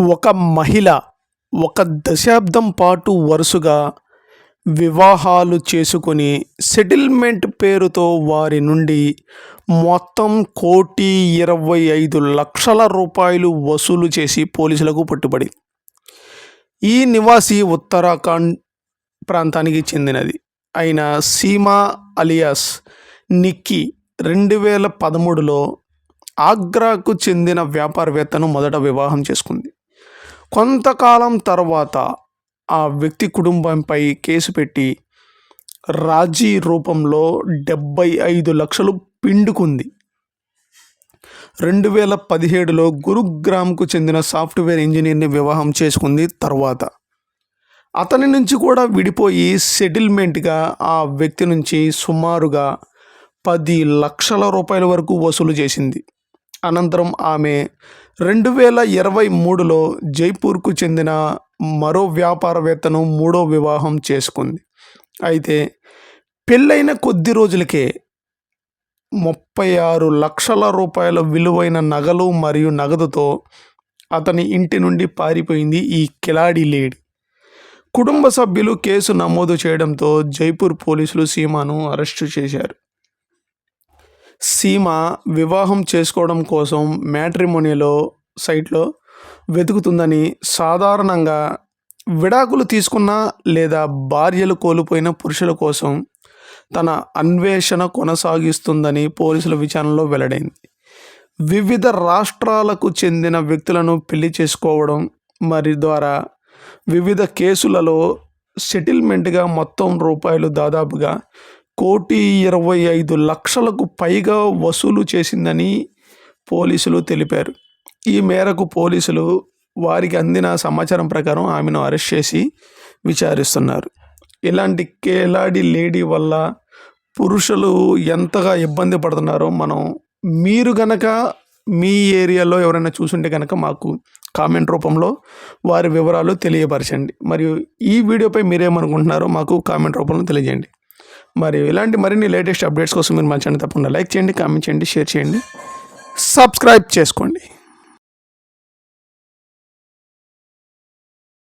ఒక మహిళ ఒక దశాబ్దం పాటు వరుసగా వివాహాలు చేసుకుని సెటిల్మెంట్ పేరుతో వారి నుండి మొత్తం కోటి ఇరవై ఐదు లక్షల రూపాయలు వసూలు చేసి పోలీసులకు పట్టుబడి. ఈ నివాసి ఉత్తరాఖండ్ ప్రాంతానికి చెందినది. అయిన సీమా అలియాస్ నిక్కీ రెండు వేల పదమూడులో ఆగ్రాకు చెందిన వ్యాపారవేత్తను మొదట వివాహం చేసుకుంది. కొంతకాలం తర్వాత ఆ వ్యక్తి కుటుంబంపై కేసు పెట్టి రాజీ రూపంలో డెబ్బై ఐదు లక్షలు పిండుకుంది. రెండు వేల పదిహేడులో గురుగ్రామ్కు చెందిన సాఫ్ట్వేర్ ఇంజనీర్ని వివాహం చేసుకుంది తర్వాత. అతని నుంచి కూడా విడిపోయి సెటిల్మెంట్గా ఆ వ్యక్తి నుంచి సుమారుగా పది లక్షల రూపాయల వరకు వసూలు చేసింది. అనంతరం ఆమె రెండు వేల ఇరవై మూడులో జైపూర్కు చెందిన మరో వ్యాపారవేత్తను మూడో వివాహం చేసుకుంది. అయితే పెళ్ళైన కొద్ది రోజులకే ముప్పై ఆరు లక్షల రూపాయల విలువైన నగలు మరియు నగదుతో అతని ఇంటి నుండి పారిపోయింది ఈ కిలాడి లేడీ. కుటుంబ సభ్యులు కేసు నమోదు చేయడంతో జైపూర్ పోలీసులు సీమాను అరెస్టు చేశారు. సీమ వివాహం చేసుకోవడం కోసం మ్యాట్రిమోనియలో సైట్లో వెతుకుతుందని సాధారణంగా విడాకులు తీసుకున్న లేదా భార్యలు కోల్పోయిన పురుషుల కోసం తన అన్వేషణ కొనసాగిస్తుందని పోలీసుల విచారణలో వెల్లడైంది. వివిధ రాష్ట్రాలకు చెందిన వ్యక్తులను పెళ్ళి చేసుకోవడం మరి ద్వారా వివిధ కేసులలో సెటిల్మెంట్గా మొత్తం రూపాయలు దాదాపుగా కోటి ఇరవై ఐదు లక్షలకు పైగా వసూలు చేసిందని పోలీసులు తెలిపారు. ఈ మేరకు పోలీసులు వారికి అందిన సమాచారం ప్రకారం ఆమెను అరెస్ట్ చేసి విచారిస్తున్నారు. ఇలాంటి కేలాడి లేడీ వల్ల పురుషులు ఎంతగా ఇబ్బంది పడుతున్నారో మనం మీరు గనక మీ ఏరియాలో ఎవరైనా చూసుంటే కనుక మాకు కామెంట్ రూపంలో వారి వివరాలు తెలియపరచండి. మరియు ఈ వీడియోపై మీరేమనుకుంటున్నారో మాకు కామెంట్ రూపంలో తెలియజేయండి. మరి ఇలాంటి మరిన్ని లేటెస్ట్ అప్డేట్స్ కోసం మీరు మంచి తప్పకుండా లైక్ చేయండి కామెంట్ చేయండి షేర్ చేయండి సబ్స్క్రైబ్ చేసుకోండి.